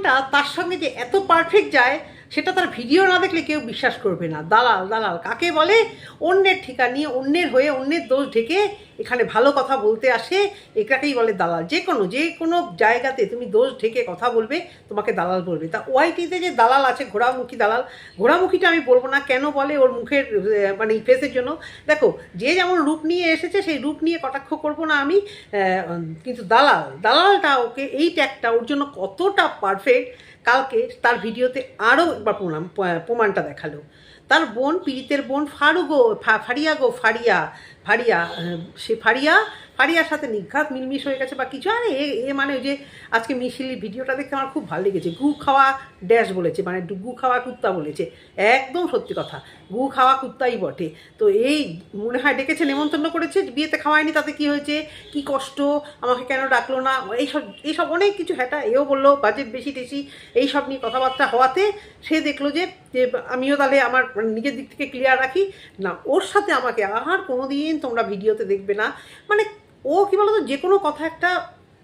প্রমাণটা তার সঙ্গে যে এত পারফেক্ট যায় সেটা তার ভিডিও না দেখলে কেউ বিশ্বাস করবে না। দালাল দালাল, কাকে বলে? অন্যের ঠিকা নিয়ে, অন্যের হয়ে অন্যের দোষ ঢেকে এখানে ভালো কথা বলতে আসে এটাকেই বলে দালাল। যে কোনো যে কোনো জায়গাতে তুমি দোষ ঢেকে কথা বলবে, তোমাকে দালাল বলবে। তা ওয়াইটিতে যে দালাল আছে, ঘোড়ামুখী দালাল, ঘোড়ামুখীটা আমি বলব না, কেন বলে ওর মুখের মানে ফেসের জন্য? দেখো, যে যেমন রূপ নিয়ে এসেছে, সেই রূপ নিয়ে কটাক্ষ করব না আমি কিন্তু দালাল, দালালটা ওকে, এই ট্যাগটা ওর জন্য কতটা পারফেক্ট কালকে তার ভিডিওতে আরও একবার প্রমাণ প্রমাণটা দেখাল। তার বোন, পীড়িতের বোন ফারুগো, ফা- ফারিয়া ফারিয়া সে ফারিয়া ফারিয়ার সাথে নিঘাত, মিলমিশ হয়ে গেছে বা কিছু, আরে এ এ মানে ওই যে আজকে মিশিলির ভিডিওটা দেখতে আমার খুব ভালো লেগেছে। গু খাওয়া ড্যাশ বলেছে মানে গু খাওয়া কুত্তা বলেছে। একদম সত্যি কথা, গু খাওয়া কুত্তাই বটে। তো এই মনে হয় ডেকেছে, নেমন্তন্ন করেছে, বিয়েতে খাওয়ায়নি, তাতে কি হয়েছে? কি কষ্ট? আমাকে কেন ডাকলো না? এইসব এইসব অনেক কিছু হ্যাটা, এও বলল, বাজেট বেশি টেশি, এইসব নিয়ে কথাবার্তা হওয়াতে সে দেখল যে যে আমিও তাহলে আমার মানে নিজের দিক থেকে ক্লিয়ার রাখি। না, ওর সাথে আমাকে আর কোনো দিন তোমরা ভিডিওতে দেখবে না। মানে ও কী বলতো, যে কোনো কথা একটা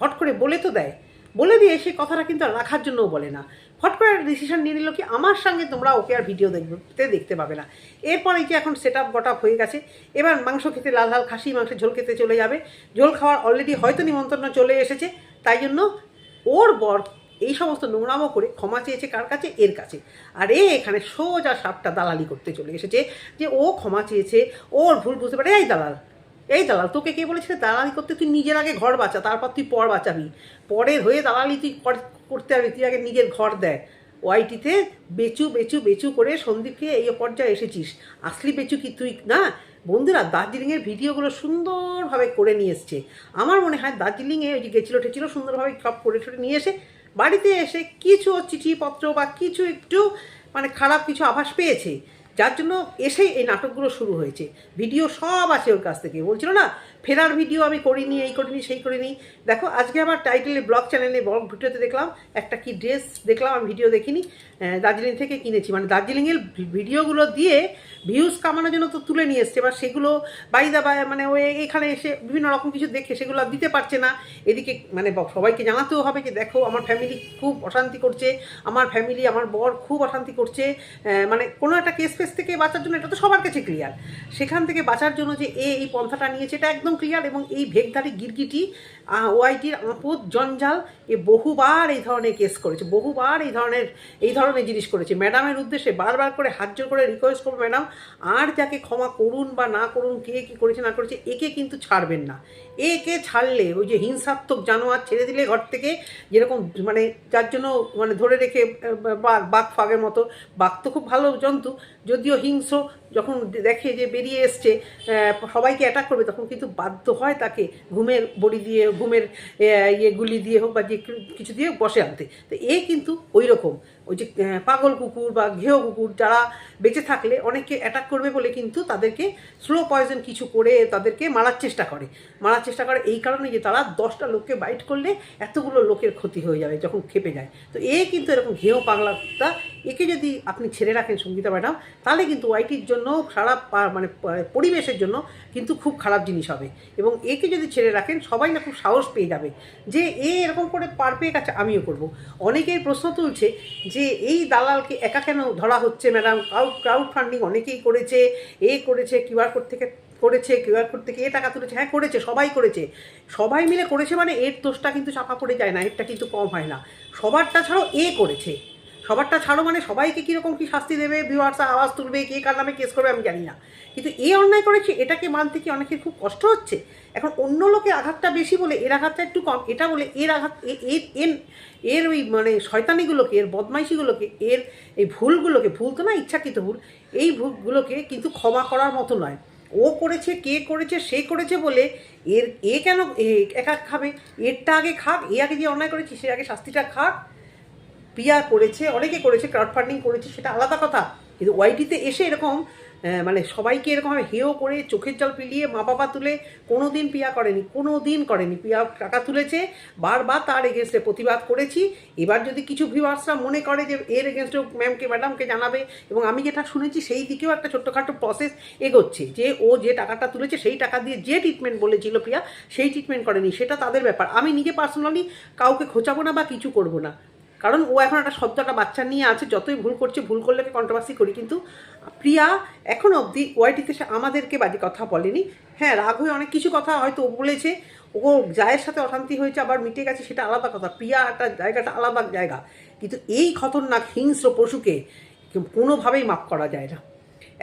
হট করে বলে তো দেয়। বলে দিয়ে সেই কথাটা কিন্তু রাখার জন্যও বলে না। ফট করে একটা ডিসিশন নিয়ে নিল কি, আমার সঙ্গে তোমরা ওকে আর ভিডিও দেখতে দেখতে পাবে না। এরপর এই যে এখন সেট আপ গট হয়ে গেছে। এবার মাংস খেতে লাল লাল খাসি, মাংসের ঝোল খেতে চলে যাবে। ঝোল খাওয়ার অলরেডি হয়তো নিমন্ত্রণ চলে এসেছে। তাই জন্য ওর বর এই সমস্ত নোংরামো করে ক্ষমা চেয়েছে কার কাছে? এর কাছে। আর এ এখানে সোজা সাপটা দালালি করতে চলে এসেছে যে ও ক্ষমা চেয়েছে, ওর ভুল বুঝতে পারে, এই দালাল এই দালাল, তোকে কে বলেছিল দালালি করতে তুই নিজের আগে ঘর বাঁচা, তারপর তুই পর বাঁচাবি। পরের হয়ে দালালি তুই কর- করতে পারবি, তুই আগে নিজের ঘর দেয় ওয়াইটিতে বেচু বেচু বেচু করে সন্দীপকে এই পর্যায়ে এসেছিস। আসলি বেচু কি তুই? না? বন্ধুরা, দার্জিলিংয়ের ভিডিওগুলো সুন্দরভাবে করে নিয়ে এসছে। আমার মনে হয় দার্জিলিংয়ে ওই যে গেছিল টেছিলো সুন্দরভাবে সব করে ঠরে নিয়ে এসে বাড়িতে এসে কিছু চিঠিপত্র বা কিছু একটু মানে খারাপ কিছু আভাস পেয়েছে, যার জন্য এসেই এই নাটকগুলো শুরু হয়েছে। ভিডিও সব আছে ওর কাছ থেকে। বলছিল না ফেরার ভিডিও আমি করিনি, এই করিনি, সেই করিনি। দেখো, আজকে আমার টাইটেলে ব্লগ চ্যানেলে ব্লগ ভিডিওতে দেখলাম, একটা কি ড্রেস দেখলাম, আমি ভিডিও দেখিনি। দার্জিলিং থেকে কিনেছি। মানে দার্জিলিংয়ের ভিডিওগুলো দিয়ে ভিউজ কামানোর জন্য তো তুলে নিয়ে এসছে। এবার সেগুলো বাইদা বা মানে ওই এখানে এসে বিভিন্ন রকম কিছু দেখে সেগুলো দিতে পারছে না। এদিকে মানে সবাইকে জানাতেও হবে যে, দেখো, আমার ফ্যামিলি খুব অশান্তি করছে। আমার ফ্যামিলি আমার বর খুব অশান্তি করছে। মানে কোনো একটা কেস ফেস থেকে বাঁচার জন্য এটা তো সবার কাছে ক্লিয়ার সেখান থেকে বাঁচার জন্য যে এ এই পন্থাটা নিয়েছে, এটা একদম ক্লিয়ার এবং এই ভেগধারী গিরগিটি ওআইটির আপদ জঞ্জাল এ বহুবার এই ধরনের কেস করেছে, বহুবার এই ধরনের এই ধরনের জিনিস করেছে। ম্যাডামের উদ্দেশ্যে বারবার করে হাত জোর করে রিকোয়েস্ট করব, ম্যাডাম, আর যাকে ক্ষমা করুন বা না করুন, কে কী করেছে না করেছে, একে কিন্তু ছাড়বেন না। একে ছাড়লে ওই যে হিংসাত্মক জানোয়ার ছেড়ে দিলে ঘর থেকে যেরকম মানে যার জন্য মানে ধরে রেখে বাঘ ফাগের মতো, বাঘ তো খুব ভালো জন্তু, যদিও হিংস্র, যখন দেখে যে বেরিয়ে এসছে সবাইকে অ্যাটাক করবে, তখন কিন্তু বাধ্য হয় তাকে ঘুমের বড়ি দিয়ে ঘুমের ইয়ে গুলি দিয়ে হোক বা যে কিছু দিয়ে বসে আনতে। তো এ কিন্তু ওই রকম। ওই যে পাগল কুকুর বা ঘেয় কুকুর যারা বেঁচে থাকলে অনেকে অ্যাটাক করবে বলে কিন্তু তাদেরকে স্লো পয়জন কিছু করে তাদেরকে মারার চেষ্টা করে। মারার চেষ্টা করে এই কারণে যে তারা দশটা লোককে বাইট করলে এতগুলো লোকের ক্ষতি হয়ে যাবে, যখন খেপে যায়। তো এ কিন্তু এরকম ঘেয় পাগলাটা, একে যদি আপনি ছেড়ে রাখেন সঙ্গীতা ম্যাডাম, তাহলে কিন্তু ওয়াইটির জন্য সারা পা- মানে পরিবেশের জন্য কিন্তু খুব খারাপ জিনিস হবে। এবং একে যদি ছেড়ে রাখেন, সবাই না খুব সাহস পেয়ে যাবে যে এ এরকম করে পার পেয়ে গেছে, আমিও করব। অনেকেই প্রশ্ন তুলছে যে এই দালালকে একা কেন ধরা হচ্ছে ম্যাডাম ক্রাউড ক্রাউড ফান্ডিং অনেকেই করেছে, এ করেছে কিউআর কোড থেকে করেছে কিউআর কোড থেকে এ টাকা তুলেছে হ্যাঁ করেছে, সবাই করেছে। সবাই মিলে করেছে মানে এর দোষটা কিন্তু চাপা পড়ে যায় না, এরটা কিন্তু কম হয় না। সবারটা ছাড়াও এ করেছে। সবারটা ছাড়ো মানে সবাইকে কীরকম কী শাস্তি দেবে ভিউয়ার্সরা আওয়াজ তুলবে, কে কার নামে কেস করবে আমি জানি না। কিন্তু এ অন্যায় করেছে, এটাকে মানতে কি অনেকের খুব কষ্ট হচ্ছে? এখন অন্য লোকের আঘাতটা বেশি বলে, এর আঘাতটা একটু কম, এটা বলে এর আঘাত এর এর এর ওই মানে শয়তানিগুলোকে, এর বদমাইশিগুলোকে, এর এই ভুলগুলোকে, ভুল তো না, ইচ্ছাকৃত ভুল, এই ভুলগুলোকে কিন্তু ক্ষমা করার মতো নয়। ও করেছে, কে করেছে, সে করেছে বলে এর, এ কেন একা খাবে? এরটা আগে খাক, এ আগে যে অন্যায় করেছে, সে আগে শাস্তিটা খাক। পিয়া করেছে, অনেকে করেছে ক্রাউড ফান্ডিং করেছে, সেটা আলাদা কথা। কিন্তু ওয়াইটিতে এসে এরকম মানে সবাইকে এরকম হেও করে, চোখের জল পিলিয়ে, মা বাবা তুলে কোনো দিন পিয়া করেনি কোনো দিন করেনি পিয়া টাকা তুলেছে, বারবার তার এগেনস্টে প্রতিবাদ করেছি। এবার যদি কিছু ভিউয়ার্সরা মনে করে যে এর এগেনস্টে ম্যামকে ম্যাডামকে জানাবে, এবং আমি যেটা শুনেছি, সেই দিকেও একটা ছোট্টখাটো প্রসেস এগোচ্ছে, যে ও যে টাকাটা তুলেছে, সেই টাকা দিয়ে যে ট্রিটমেন্ট বলেছিল প্রিয়া সেই ট্রিটমেন্ট করেনি, সেটা তাদের ব্যাপার। আমি নিজে পার্সোনালি কাউকে খোঁচাবো না বা কিছু করব না। কারণ ও এখন একটা শব্দ একটা বাচ্চা নিয়ে আছে, যতই ভুল করছে, ভুল করলে কন্ট্রোভার্সি করি, কিন্তু প্রিয়া এখন অবধি ওয়াইটিতে সে আমাদেরকে বাজে কথা বলেনি। হ্যাঁ রাগ হয়ে অনেক কিছু কথা হয়তো ও বলেছে, ও জায়ের সাথে অশান্তি হয়েছে, আবার মিটে গেছে, সেটা আলাদা কথা। প্রিয়া একটা জায়গাটা আলাদা জায়গা। কিন্তু এই খতরনাক হিংস্র পশুকে কোনোভাবেই মাফ করা যায় না।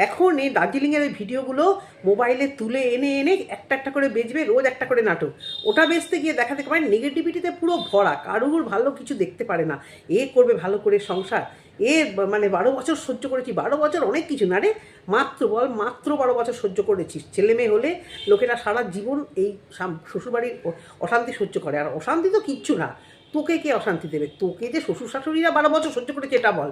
এখন এই দার্জিলিংয়ের এই ভিডিওগুলো মোবাইলে তুলে এনে এনে একটা একটা করে বেচবে, রোজ একটা করে নাটক। ওটা বেচতে গিয়ে দেখাতে পারে নেগেটিভিটিতে পুরো ভরা, কারুর ভালো কিছু দেখতে পারে না। এ করবে ভালো করে সংসার, এ মানে বারো বছর সহ্য করেছি, বারো বছর অনেক কিছু না রে, মাত্র বল, মাত্র বারো বছর সহ্য করেছিস। ছেলে মেয়ে হলে লোকেরা সারা জীবন এই শ্বশুরবাড়ির অশান্তি সহ্য করে। আর অশান্তি তো কিচ্ছু না, তোকে কে অশান্তি দেবে? তোকে যে শ্বশুর শাশুড়িরা বারো বছর সহ্য করেছে, এটা বল।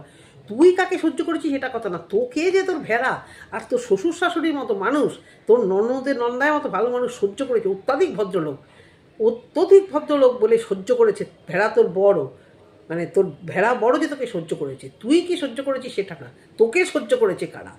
তুই কাকে সহ্য করেছিস সেটা কথা না, তোকে যে তোর ভেড়া আর তোর শ্বশুর শাশুড়ির মতো মানুষ, তোর ননদের নন্দায় মতো ভালো মানুষ সহ্য করেছে, অত্যাধিক ভদ্রলোক, অত্যধিক ভদ্রলোক বলে সহ্য করেছে ভেড়া তোর বড় মানে তোর ভেড়া বড় যে তোকে সহ্য করেছে, তুই কি সহ্য করেছিস সেটা না, তোকে সহ্য করেছে কারা?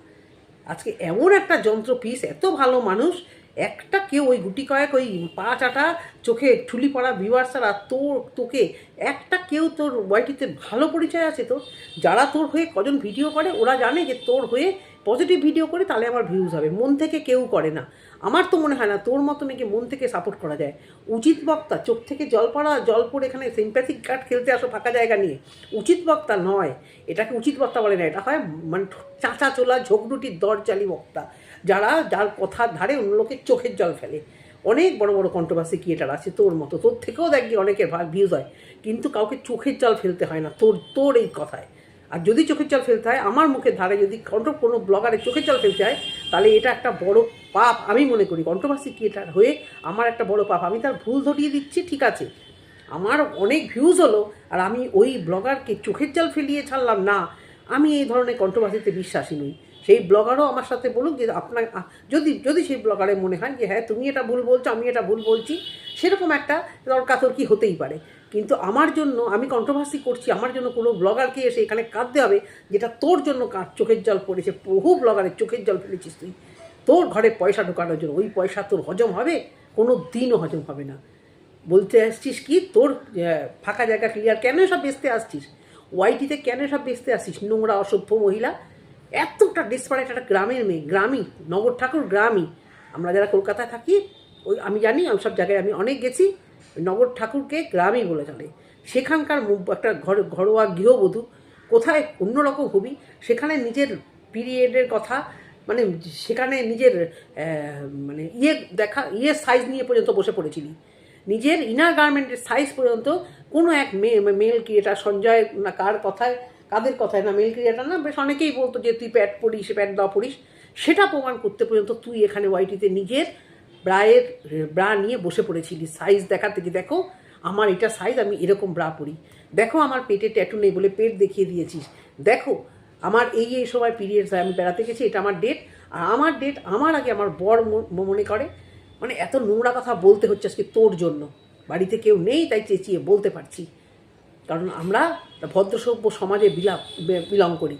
আজকে এমন একটা যন্ত্র পিস এত ভালো মানুষ একটা কেউ ওই গুটি কয়েক ওই পা চাটা চোখে ঠুলি পড়া ভিউয়ার্সার তোর, তোকে, একটা কেউ তোর ওয়াইটিতে ভালো পরিচয় আছে তোর, যারা তোর হয়ে কজন ভিডিও করে, ওরা জানে যে তোর হয়ে পজিটিভ ভিডিও করে তাহলে আমার ভিউজ হবে। মন থেকে কেউ করে না। আমার তো মনে হয় না তোর মতো নাকি মন থেকে সাপোর্ট করা যায়। উচিত বক্তা, চোখ থেকে জল পড়া, জল পড়ে এখানে সিম্প্যাথিক কার্ড খেলতে আসো ফাঁকা জায়গা নিয়ে। উচিত বক্তা নয়। এটাকে উচিত বক্তা বলে না, এটা হয় মানে চাঁচা চোলা ঝোঁকরুটির দরজালি বক্তা। যারা, যার কথার ধারে অন্য লোকের চোখের জল ফেলে। অনেক বড় বড় কন্ট্রোভার্সি ক্রিয়েটার আছে তোর মতো। তোর থেকেও দেখবি অনেকের ভিউজ হয়। কিন্তু কাউকে চোখের জল ফেলতে হয় না। তোর তোর এই কথায়। আর যদি চোখের জল ফেলতে হয়, আমার মুখের ধারে যদি কন্ট্রো কোনো ব্লগারের চোখের জল ফেলতে হয়, তাহলে এটা একটা বড় পাপ আমি মনে করি। কন্ট্রোভার্সি ক্রিয়েটার হয়ে আমার একটা বড় পাপ। আমি তার ভুল ধরিয়ে দিচ্ছি, ঠিক আছে। আমার অনেক ভিউজ হলো আর আমি ওই ব্লগারকে চোখের জল ফেলিয়ে ছাড়লাম না। আমি এই ধরনের কন্ট্রোভার্সিতে বিশ্বাসী নই। সেই ব্লগারও আমার সাথে বলুক যে আপনার যদি যদি সেই ব্লগারের মনে হয় যে হ্যাঁ তুমি এটা ভুল বলছো, আমি এটা ভুল বলছি, সেরকম একটা তর্কাতর্কি হতেই পারে। কিন্তু আমার জন্য, আমি কন্ট্রোভার্সি করছি, আমার জন্য কোনো ব্লগারকে এসে এখানে কাঁদতে হবে, যেটা তোর জন্য কাঁদ চোখের জল পড়েছে, বহু ব্লগারের চোখের জল ফেলেছিস তুই। তোর ঘরে পয়সা ঢোকানোর জন্য, ওই পয়সা তোর হজম হবে, কোনো দিনও হজম হবে না। বলতে আসছিস কি, তোর ফাঁকা জায়গা ক্লিয়ার কেন সব বেচতে আসছিস? ওয়াইটিতে কেন সব বেচতে আসছিস? নোংরা, অসভ্য মহিলা এতটা ডিসপারেট একটা গ্রামের মেয়ে গ্রামই নগর ঠাকুর গ্রামই আমরা যারা কলকাতায় থাকি, ওই আমি জানি, আমি সব জায়গায় আমি অনেক গেছি, নগর ঠাকুরকে গ্রামই বলে চলে সেখানকার একটা ঘর, ঘরোয়া গৃহবধূ, কোথায় অন্যরকম হবি, সেখানে নিজের পিরিয়ডের কথা মানে সেখানে নিজের মানে ইয়ে দেখা ইয়ে সাইজ নিয়ে পর্যন্ত বসে পড়েছিলি। নিজের ইনার গার্মেন্টের সাইজ পর্যন্ত কোনো এক মেল ক্রিয়েটার সঞ্জয় না কার কথায় কাদের কথায় না মেল ক্রিয়েটার না বেশ অনেকেই বলতো যে, তুই প্যাট পরিস প্যাট দাও পড়িস। সেটা প্রমাণ করতে পর্যন্ত তুই এখানে ওয়াইটিতে নিজের ব্রায়ের, ব্রা নিয়ে বসে পড়েছিলি। সাইজ দেখাতে কি দেখো, আমার এটা সাইজ আমি এরকম ব্রা পরি দেখো, আমার পেটে ট্যাটু নেই বলে পেট দেখিয়ে দিয়েছিস। দেখো, আমার এই এই সময় পিরিয়ডস হয়, আমি বেড়াতে গেছি, এটা আমার ডেট আর আমার ডেট আমার আগে আমার বর মনে করে মানে এত নোংরা কথা বলতে হচ্ছে আজকে তোর জন্য। বাড়িতে কেউ নেই, তাই চেঁচিয়ে বলতে পারছি। কারণ আমরা ভদ্রসভ্য সমাজে বিলাপ বিলং করি।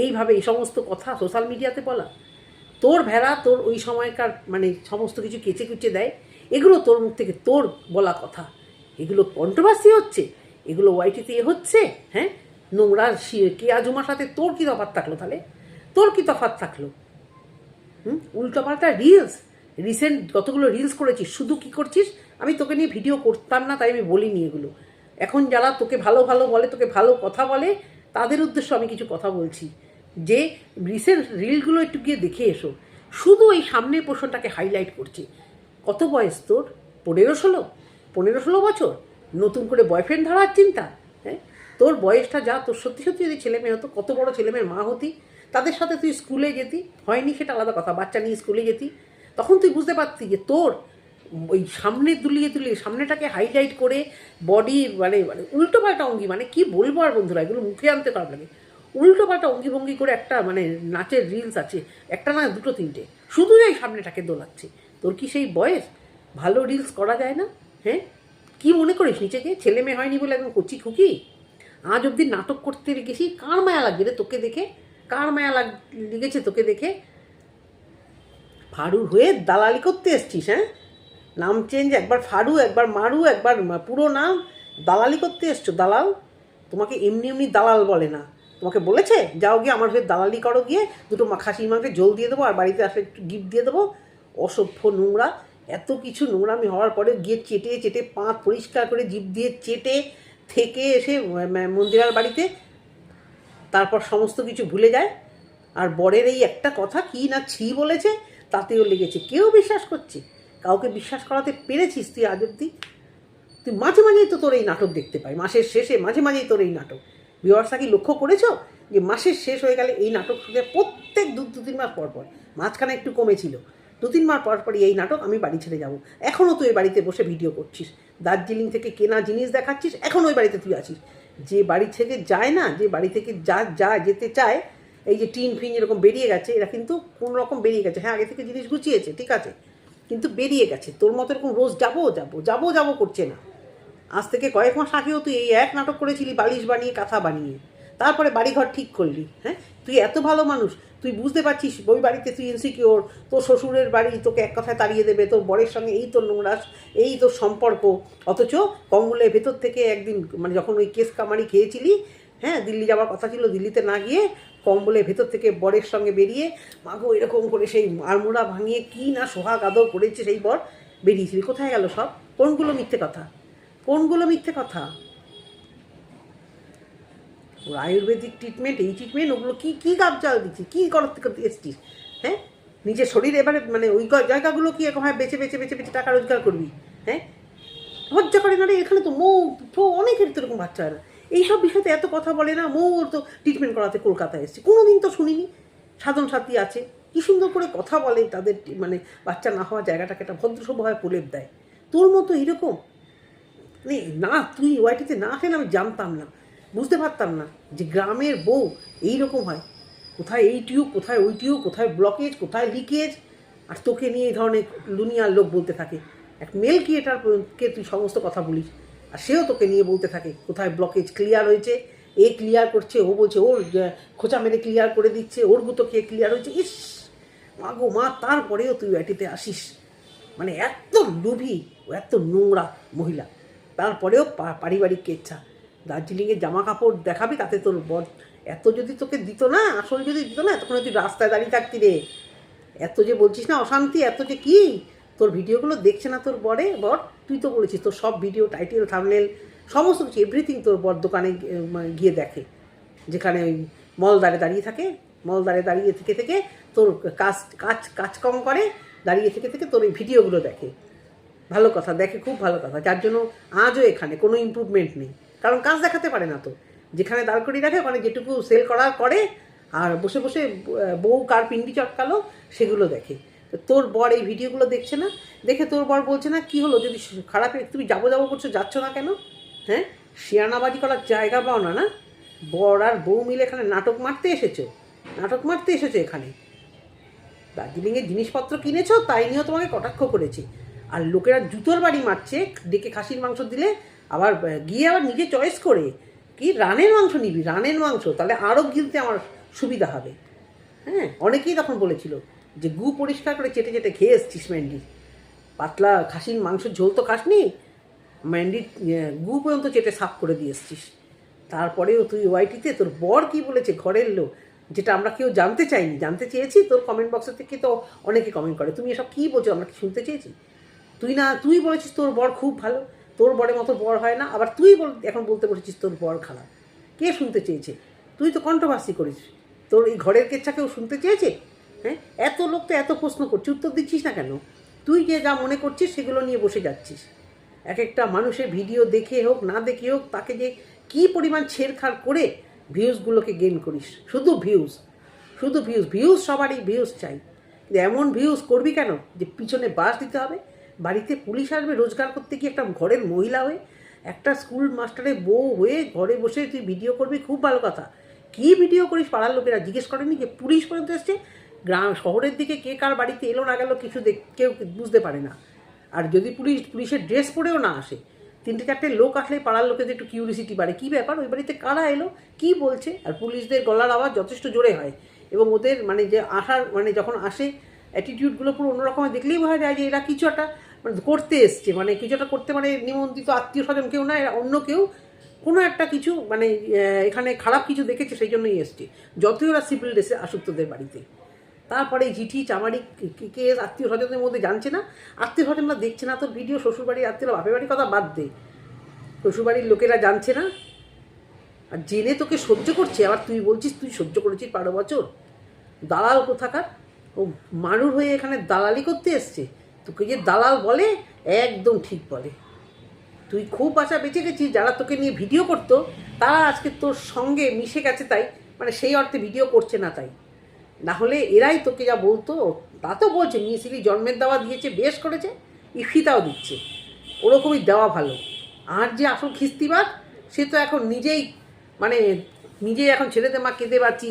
এইভাবে এই সমস্ত কথা সোশ্যাল মিডিয়াতে বলা। তোর ভেড়া, তোর ওই সময়কার মানে সমস্ত কিছু কেচে কুচে দেয়, এগুলো তোর মুখ থেকে তোর বলা কথা। এগুলো কন্ট্রোভার্সি হচ্ছে, এগুলো ওয়াইটিতে এ হচ্ছে হ্যাঁ? নোংরা কেয়া জুমার সাথে তোর কী তফাৎ থাকল তাহলে? তোর কী তফাৎ থাকল? হুম? উল্টোপাল্টা রিলস রিসেন্ট কতগুলো রিলস করেছিস, শুধু কি করছিস? আমি তোকে নিয়ে ভিডিও করতাম না, তাই আমি বলিনি এগুলো। এখন যারা তোকে ভালো ভালো বলে, তোকে ভালো কথা বলে, তাদের উদ্দেশ্যে আমি কিছু কথা বলছি। যে রিসেন্ট রিলগুলো একটু গিয়ে দেখে এসো। শুধু এই সামনের পোর্শনটাকে হাইলাইট করছে। কত বয়স তোর? পনেরো ষোলো? পনেরো ষোলো বছর? নতুন করে বয়ফ্রেন্ড ধরার চিন্তা? হ্যাঁ? তোর বয়সটা যা, তোর সত্যি সত্যি যদি ছেলে মেয়ে হতো, কত বড় ছেলে মেয়ের মা হতি, তাদের সাথে তুই স্কুলে যেতি, হয়নি সেটা আলাদা কথা, বাচ্চা নিয়ে স্কুলে যেতি। তখন তুই বুঝতে পারতি যে তোর ওই সামনে দুলিয়ে দুলিয়ে, সামনেটাকে হাইলাইট করে বডি মানে মানে উল্টো পাল্টা অঙ্গি মানে কি বলব আর বন্ধুরা, এগুলো মুখে আনতে খারাপ লাগে। উল্টো পাল্টা অঙ্গি ভঙ্গি করে একটা মানে নাচের রিলস আছে, একটা না দুটো তিনটে। শুধু এই সামনেটাকে দোলাচ্ছে। তোর কি সেই বয়স? ভালো রিলস করা যায় না? হ্যাঁ? কি মনে করিস নিচেকে ছেলে মেয়ে হয়নি বলে একদম কচি খুকি? আজ অবধি নাটক করতে গেছি, কার মায়া লাগবে রে তোকে দেখে? কার মায়া লাগ, লেগেছে তোকে দেখে? ফাড়ুর হয়ে দালালি করতে এসছিস হ্যাঁ? নাম চেঞ্জ একবার ফাড়ু একবার মারু, একবার পুরো নাম দালালি করতে এসছো, দালাল? তোমাকে এমনি এমনি দালাল বলে না। তোমাকে বলেছে, যাও গিয়ে আমার হয়ে দালালি করো গিয়ে, দুটো মা খাসির মাংসের জল দিয়ে দেবো, আর বাড়িতে আসলে একটু গিফট দিয়ে দেবো। অসভ্য নোংরা, এত কিছু নোংরামি হওয়ার পরে গিয়ে চেটে চেটে পাঁত পরিষ্কার করে জিভ দিয়ে চেটে থেকে এসে মন্দিরার বাড়িতে, তারপর সমস্ত কিছু ভুলে যায়। আর বরের এই একটা কথা কি না ছি বলেছে, তাতেও লেগেছে। কেউ বিশ্বাস করছে? কাউকে বিশ্বাস করাতে পেরেছিস তুই আজ অব্দি? তুই মাঝে মাঝেই তো তোর এই নাটক দেখতে পাই, মাসের শেষে মাঝে মাঝেই তোর এই নাটক। ভিওয়ার্সরা কি লক্ষ্য করেছ যে মাসের শেষ হয়ে গেলে এই নাটক শুধু প্রত্যেক দু দু, তিন মাস পর পর, মাঝখানে একটু কমেছিল। দু, তিন মাস পর পরই এই নাটক আমি বাড়ি ছেড়ে যাব। এখনও তুই বাড়িতে বসে ভিডিও করছিস। দার্জিলিং থেকে কেনা জিনিস দেখাচ্ছিস, এখন ওই বাড়িতে তুই আছিস। যে বাড়ি থেকে যায় না, যে বাড়ি থেকে যা যা যেতে চায়, এই যে টিন ফিন এরকম বেরিয়ে গেছে, এরা কিন্তু কোনো রকম বেরিয়ে গেছে। হ্যাঁ আগে থেকে জিনিস গুছিয়েছে, ঠিক আছে। কিন্তু বেরিয়ে গেছে। তোর মতো এরকম রোজ যাব যাব যাব যাব করছে না। আজ থেকে কয়েক মাস আগেও তুই এই এক নাটক করেছিলি, বালিশ বানিয়ে, কাঁথা বানিয়ে। তারপরে বাড়িঘর ঠিক করলি হ্যাঁ? তুই এত ভালো মানুষ, তুই বুঝতে পারছিস, ওই বাড়িতে তুই ইনসিকিওর তোর শ্বশুরের বাড়ি তোকে এক কথায় তাড়িয়ে দেবে, তোর বরের সঙ্গে এই তোর নোংরাস এই তোর সম্পর্ক। অথচ কম্বলের ভেতর থেকে একদিন মানে যখন ওই কেস কামারি খেয়েছিলি হ্যাঁ দিল্লি যাওয়ার কথা ছিল, দিল্লিতে না গিয়ে কম্বলের ভেতর থেকে বরের সঙ্গে বেরিয়ে, মাগো, এরকম করে সেই আড়মোড়া ভাঙিয়ে কি না সোহাগ আদর করেছে সেই বর? বেরিয়েছিলি, কোথায় গেল সব? কোনগুলো মিথ্যে কথা? কোনগুলো মিথ্যে কথা? ওর আয়ুর্বেদিক ট্রিটমেন্ট এই ট্রিটমেন্ট ওগুলো কী কী গাবজাল দিচ্ছিস? কী করতে করতে এসছিস? হ্যাঁ? নিজের শরীর এবারে মানে ওই জায়গাগুলো কি এখন হয় বেছে বেছে বেছে বেছে টাকা রোজগার করবি? হ্যাঁ? লজ্জা করে না রে? এখানে তো মৌ অনেকের তো এরকম বাচ্চা হয় না এইসব বিষয়তে এত কথা বলে না মৌ ওর তো ট্রিটমেন্ট করাতে কলকাতায় এসেছে। কোনো দিন তো শুনিনি। সাধন সাথী আছে। কি সুন্দর করে কথা বলে তাদের মানে বাচ্চা না হওয়া জায়গাটাকে একটা ভদ্রসভভাবে প্রলেপ দেয়। তোর মতো এরকম? মানে না, তুই ওয়াইটিতে না আসলে আমি জানতাম না, বুঝতে পারতাম না যে গ্রামের বউ এই রকম হয়। কোথায় এই টিউব কোথায় ওই টিউব কোথায় ব্লকেজ কোথায় লিকেজ আর তোকে নিয়ে এই ধরনের দুনিয়ার লোক বলতে থাকে। এক মেল ক্রিয়েটারকে তুই সমস্ত কথা বলিস? আর সেও তোকে নিয়ে বলতে থাকে, কোথায় ব্লকেজ ক্লিয়ার হয়েছে, এ ক্লিয়ার করছে, ও বলছে, ওর খোঁচা মেরে ক্লিয়ার করে দিচ্ছে, ওর গুতো কে ক্লিয়ার হয়েছে, ইস! মা গো, মা, তারপরেও তুই ব্যাটিতে আসিস। মানে এত লোভী, ও এত নোংরা মহিলা। তারপরেও পারিবারিক কেচ্ছা। দার্জিলিংয়ে জামা কাপড় দেখাবি, তাতে তোর বর, এত যদি তোকে দিত না, আসল যদি দিত না, তখন তুই রাস্তায় দাঁড়িয়ে থাকতি রে। এত যে বলছিস না, অশান্তি, এত যে কি? তোর ভিডিওগুলো দেখছে না তোর বরে, বর? তুই তো বলেছিস, তোর সব ভিডিও টাইটেল থামনেল সমস্ত কিছু এভরিথিং তোর বর দোকানে গিয়ে- দেখে। যেখানে ওই মলদারে দাঁড়িয়ে থাকে মলদারে দাঁড়িয়ে থেকে থেকে তোর কাজ কাজ কাজ কম করে, দাঁড়িয়ে থেকে থেকে তোর এই ভিডিওগুলো দেখে। ভালো কথা, দেখে খুব ভালো কথা, যার জন্য আজও এখানে কোনো ইমপ্রুভমেন্ট নেই। কারণ কাজ দেখাতে পারে না তো। যেখানে দাঁড় করিয়ে রাখে, ওখানে যেটুকু সেল করা করে, আর বসে বসে বউ কার পিন্ডি চটকালো, সেগুলো দেখে। তো তোর বর এই ভিডিওগুলো দেখছে না? দেখে তোর বর বলছে না, কি হলো? যদি খারাপ তুমি যাব যাব করছ, যাচ্ছ না কেন? হ্যাঁ? শিয়ানাবাজি করার জায়গা পাও না না? বর আর বউ মিলে এখানে নাটক মারতে এসেছ? নাটক মারতে এসেছ এখানে? দার্জিলিংয়ের জিনিসপত্র কিনেছো? তাই নিয়েও তোমাকে কটাক্ষ করেছি। আর লোকেরা জুতোর বাড়ি মারছে, ডেকে খাসির মাংস দিলে, আবার গিয়ে আবার নিজে চয়েস করে। কি? রানের মাংস নিবি, রানের মাংস, তাহলে আরও গিলতে আমার সুবিধা হবে। হ্যাঁ? অনেকেই তখন বলেছিল যে গু পরিষ্কার করে চেটে চেটে খেয়ে এসছিস, ম্যান্ডি। পাতলা খাসির মাংসের ঝোল তো খাসনি? ম্যান্ডি গু পর্যন্ত চেটে সাফ করে দিয়ে এসছিস। তারপরেও তুই ওয়াইটিতে, তোর বর কি বলেছে ঘরের লোক, যেটা আমরা কেউ জানতে চাইনি। জানতে চেয়েছি, তোর কমেন্ট বক্সের থেকে তো অনেকে কমেন্ট করে। তুমি এসব কী বলছো, আমরা কি শুনতে চেয়েছি? তুই না, তুই বলেছিস তোর বর খুব ভালো, তোর বরের মতো বর হয় না, আবার তুই বল, এখন বলতে বসেছিস তোর বর খারাপ। কে শুনতে চেয়েছে? তুই তো কন্ট্রোভার্সি করিস। তোর এই ঘরের কেচ্ছা কেউ শুনতে চেয়েছে? হ্যাঁ? এত লোক তো এত প্রশ্ন করছিস উত্তর দিচ্ছিস না কেন? তুই যে যা মনে করছিস সেগুলো নিয়ে বসে যাচ্ছিস। এক একটা মানুষের ভিডিও দেখে হোক, না দেখে হোক, তাকে যে কী পরিমাণ ছেড়খাড় করে ভিউজগুলোকে গেইন করিস। শুধু ভিউজ শুধু ভিউজ ভিউজ সবারই ভিউজ চাই। এমন ভিউজ করবি কেন? যে পিছনে বাস দিতে হবে, বাড়িতে পুলিশ আসবে, রোজগার করতে গিয়ে একটা ঘরের মহিলা হয়ে, একটা স্কুল মাস্টারের বউ হয়ে ঘরে বসে তুই ভিডিও করবি, খুব ভালো কথা। কী ভিডিও করিস পাড়ার লোকেরা? জিজ্ঞেস করেনি যে পুলিশ পর্যন্ত এসছে? গ্রাম শহরের দিকে কে কার বাড়িতে এলো না গেল কিছু দেখ কেউ বুঝতে পারে না। আর যদি পুলিশ পুলিশের ড্রেস পরেও না আসে, তিনটে চারটে লোক আসলে পাড়ার লোকেদের একটু কিউরিসিটি বাড়ে। কী ব্যাপার? ওই বাড়িতে কারা এলো? কী বলছে? আর পুলিশদের গলার আওয়াজ যথেষ্ট জোরে হয়। এবং ওদের মানে যে আসার মানে যখন আসে অ্যাটিটিউডগুলো পুরো অন্যরকম দেখলেই বোঝা যায় যে এরা কিছু একটা মানে করতে এসছে। মানে কিছু একটা করতে মানে নিমন্ত্রিত আত্মীয় স্বজন কেউ না, এরা অন্য কেউ কোনো একটা কিছু মানে এখানে খারাপ কিছু দেখেছে, সেই জন্যই এসছে। যতই ওরা সিভিল ড্রেসে আসুক তোদের বাড়িতে। তারপরে জিঠি চামারি, কে আত্মীয় স্বজনদের মধ্যে জানছে না। আত্মীয় স্বজনরা দেখছে না তোর ভিডিও শ্বশুরবাড়ির আত্মীয়রা বাপের বাড়ির কথা বাদ দে। শ্বশুরবাড়ির লোকেরা জানছে না। আর জেনে তোকে সহ্য করছে, আবার তুই বলছিস, তুই সহ্য করেছিস বারো বছর? দালাল কোথাকার? ও মানুষ হয়ে এখানে দালালি করতে এসছে। তোকে যে দালাল বলে, একদম ঠিক বলে। তুই খুব আশা বেঁচে গেছিস, যারা তোকে নিয়ে ভিডিও করতো, তারা আজকে তোর সঙ্গে মিশে গেছে তাই। মানে সেই অর্থে ভিডিও করছে না তাই। না হলে এরাই তোকে যা বলতো, তা তো বলছে, মিসিলি জন্মের দেওয়া দিয়েছে, বেশ করেছে, ইফিতাও দিচ্ছে। ওরকমই দেওয়া ভালো। আর যে আসল খিস্তিবাদ সে তো এখন নিজেই মানে নিজেই এখন ছেলেদের মা কেঁদে পাচ্ছি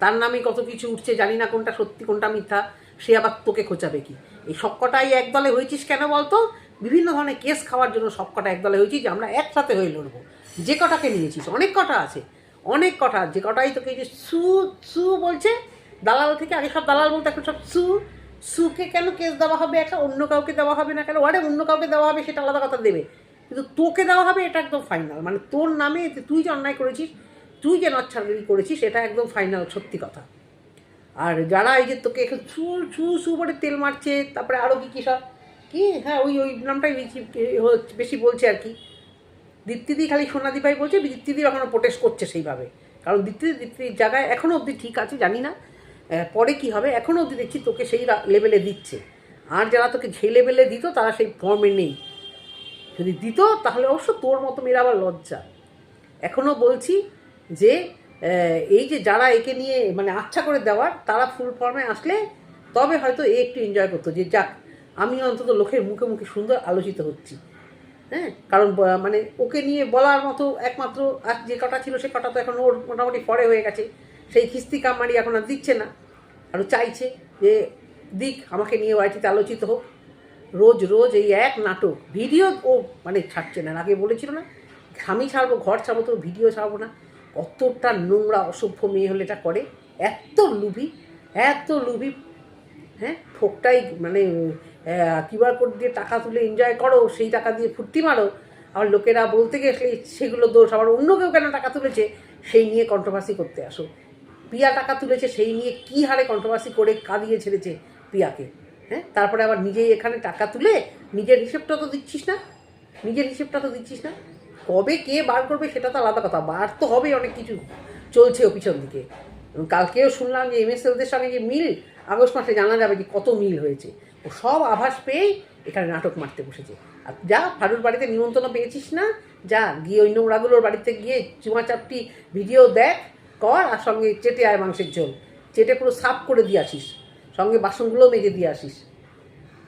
তার নামে কত কিছু উঠছে, জানি না কোনটা সত্যি, কোনটা মিথ্যা, সে আবার তোকে খোঁচাবে কি? এই সবকটাই একদলে হয়েছিস কেন বলতো? বিভিন্ন ধরনের কেস খাওয়ার জন্য সবকটা একদলে হয়েছিস আমরা একসাথে হয়ে লড়বো। যে কটাকে নিয়েছিস? অনেক কটা আছে। অনেক কটা, যে কটাই তোকে যে সু সু বলছে দালাল থেকে আগে সব দালাল বলতে, এখন সব সু, সুকে কেন কেস দেওয়া হবে? একটা অন্য কাউকে দেওয়া হবে না কেন? ওয়ারে অন্য কাউকে দেওয়া হবে সেটা আলাদা কথা দেবে। কিন্তু তোকে দেওয়া হবে, এটা একদম ফাইনাল মানে তোর নামে তুই যে অন্যায় করেছিস, তুই যে নচ্ছাগিরি করেছিস, এটা একদম ফাইনাল সত্যি কথা। আর যারা এই যে তোকে এখন ছু ছু ছু করে তেল মারছে, তারপরে আরও কি, কী সব? কি? হ্যাঁ ওই ওই নামটাই বেশি বলছে আর কি। দীপ্তিদি খালি সোনাদি ভাই বলছে, দীপ্তিদি এখনও প্রোটেস্ট করছে সেইভাবে। কারণ দীপ্তিদি দীপ্তির জায়গায় এখনও অবধি ঠিক আছে, জানি না। পরে কি হবে? এখনও অবধি দেখছি তোকে সেই লেভেলে দিচ্ছে। আর যারা তোকে যে লেভেলে দিত, তারা সেই ফর্মে নেই। যদি দিত, তাহলে অবশ্য তোর মতো মেয়েরা আবার লজ্জা। এখনও বলছি যে এই যে যারা একে নিয়ে মানে আচ্ছা করে দেওয়ার, তারা ফুল ফর্মে আসলে তবে হয়তো এ একটু এনজয় করতো যে, যাক, আমি অন্তত লোকের মুখে মুখে সুন্দর আলোচিত হচ্ছি। হ্যাঁ? কারণ মানে ওকে নিয়ে বলার মতো একমাত্র আর যে কটা ছিল, সে কটা তো এখন ওর মোটামুটি পরে হয়ে গেছে। সেই কিস্তি কামারি এখন আর দিচ্ছে না। আরও চাইছে যে দিক, আমাকে নিয়ে বাড়িতে আলোচিত হোক। রোজ রোজ এই এক নাটক, ভিডিও ও মানে ছাড়ছে না। আগে বলেছিল না, আমি ছাড়বো, ঘর ছাড়বো, তো ভিডিও ছাড়বো না। কতটা নোংরা, অসভ্য মেয়ে হলে এটা করে। এত লুভি এত লুভি হ্যাঁ? ফোকটাই মানে কিউআর কোড দিয়ে টাকা তুলে এনজয় করো, সেই টাকা দিয়ে ফুর্তি মারো। আবার লোকেরা বলতে গেলে সেগুলো দোষ। আবার অন্য কেউ কেন টাকা তুলেছে, সেই নিয়ে কন্ট্রোভার্সি করতে আসো। পিয়া টাকা তুলেছে, সেই নিয়ে কী হারে কন্ট্রোভার্সি করে কাঁদিয়ে ছেড়েছে পিয়াকে? হ্যাঁ তারপরে আবার নিজেই এখানে টাকা তুলে নিজের হিসেবটা তো দিচ্ছিস না? নিজের হিসেবটা তো দিচ্ছিস না? কবে কে বার করবে সেটা তো আলাদা কথা। বার তো হবেই অনেক কিছু চলছে ও পিছন দিকে। কালকেও শুনলাম যে এমএসএলদের সঙ্গে যে মিল, আগস্ট মাসে জানা যাবে যে কত মিল হয়েছে। ও সব আভাস পেয়েই এখানে নাটক মারতে বসেছে। আর যা ফারুর বাড়িতে নিমন্ত্রণ পেয়েছিস না, যা গিয়ে ওই নোংরাগুলোর বাড়িতে গিয়ে চুমা চাপটি ভিডিও দেখ কর আর সঙ্গে চেটে আয় মাংসের ঝোল। চেটে পুরো সাফ করে দিয়ে আসিস। সঙ্গে বাসনগুলোও মেজে দিয়ে আসিস।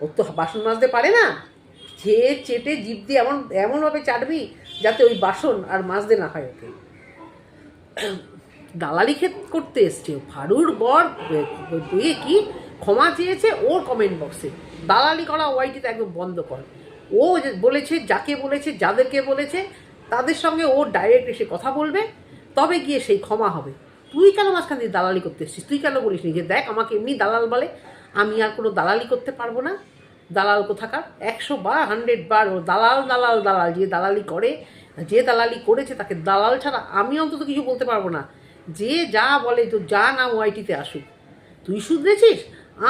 ও তো বাসন মাজতে পারে না। যে চেটে জিভ দিয়ে এমন, এমনভাবে চাটবি যাতে ওই বাসন আর মাজতে না হয় ওকে। দালালি ক্ষেত করতে এসছে। ফারুর বর, এ কি ক্ষমা চেয়েছে ওর কমেন্ট বক্সে দালালি করা ওয়াইটিতে একদম বন্ধ কর। ও বলেছে, যাকে বলেছে, যাদেরকে বলেছে, তাদের সঙ্গে ও ডাইরেক্ট এসে কথা বলবে। তবে গিয়ে সেই ক্ষমা হবে। তুই কেন মাঝখান দিয়ে দালালি করতে এসছিস? তুই কেন বলিস নি যে দেখ, আমাকে এমনি দালাল বলে, আমি আর কোনো দালালি করতে পারব না। দালাল কোথাকার? একশো বার হান্ড্রেড বার ও দালাল দালাল দালাল যে দালালি করে, যে দালালি করেছে তাকে দালাল ছাড়া আমি অন্তত কিছু বলতে পারব না। যে যা বলে তো যা নাম ওয়াইটিতে আসুক। তুই শুধরেছিস?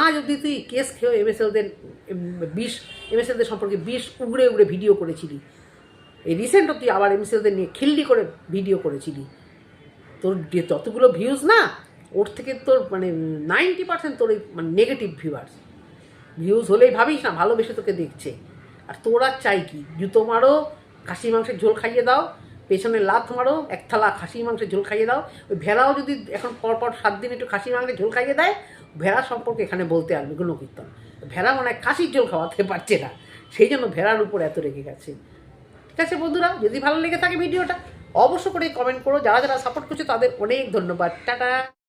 আজ অব্দি তুই কেস খেয়েও এমএসএলদের বিষ, এমএসএলদের সম্পর্কে বিষ উগড়ে উগড়ে ভিডিও করেছিলি। এই রিসেন্ট তুই আবার এমএসএলদের নিয়ে খিল্লি করে ভিডিও করেছিলি। তোর যে ততগুলো ভিউজ না, ওর থেকে তোর মানে নাইনটি পার্সেন্ট তোর এই মানে নেগেটিভ ভিউয়ার্স ভিউজ হলেই ভাবিস না, ভালোবেসে তোকে দেখছে। আর তোর আর চাই কি? জুতো মারো, খাসি মাংসের ঝোল খাইয়ে দাও, পেছনে লাথ মারো, এক থালা খাসি মাংসের ঝোল খাইয়ে দাও। ওই ভেড়াও যদি এখন পরপর সাত দিন একটু খাসি মাংসের ঝোল খাইয়ে দেয়, ভেড়া সম্পর্কে এখানে বলতে আসবে গুণকীর্তন ভেড়া মনে হয় খাসির ঝোল খাওয়াতে পারছে না। সেই জন্য ভেড়ার উপর এত রেগে গেছে। ঠিক আছে বন্ধুরা, যদি ভালো লেগে থাকে ভিডিওটা অবশ্য করে কমেন্ট করো। যারা যারা সাপোর্ট করছে তাদের অনেক ধন্যবাদ। টাটা!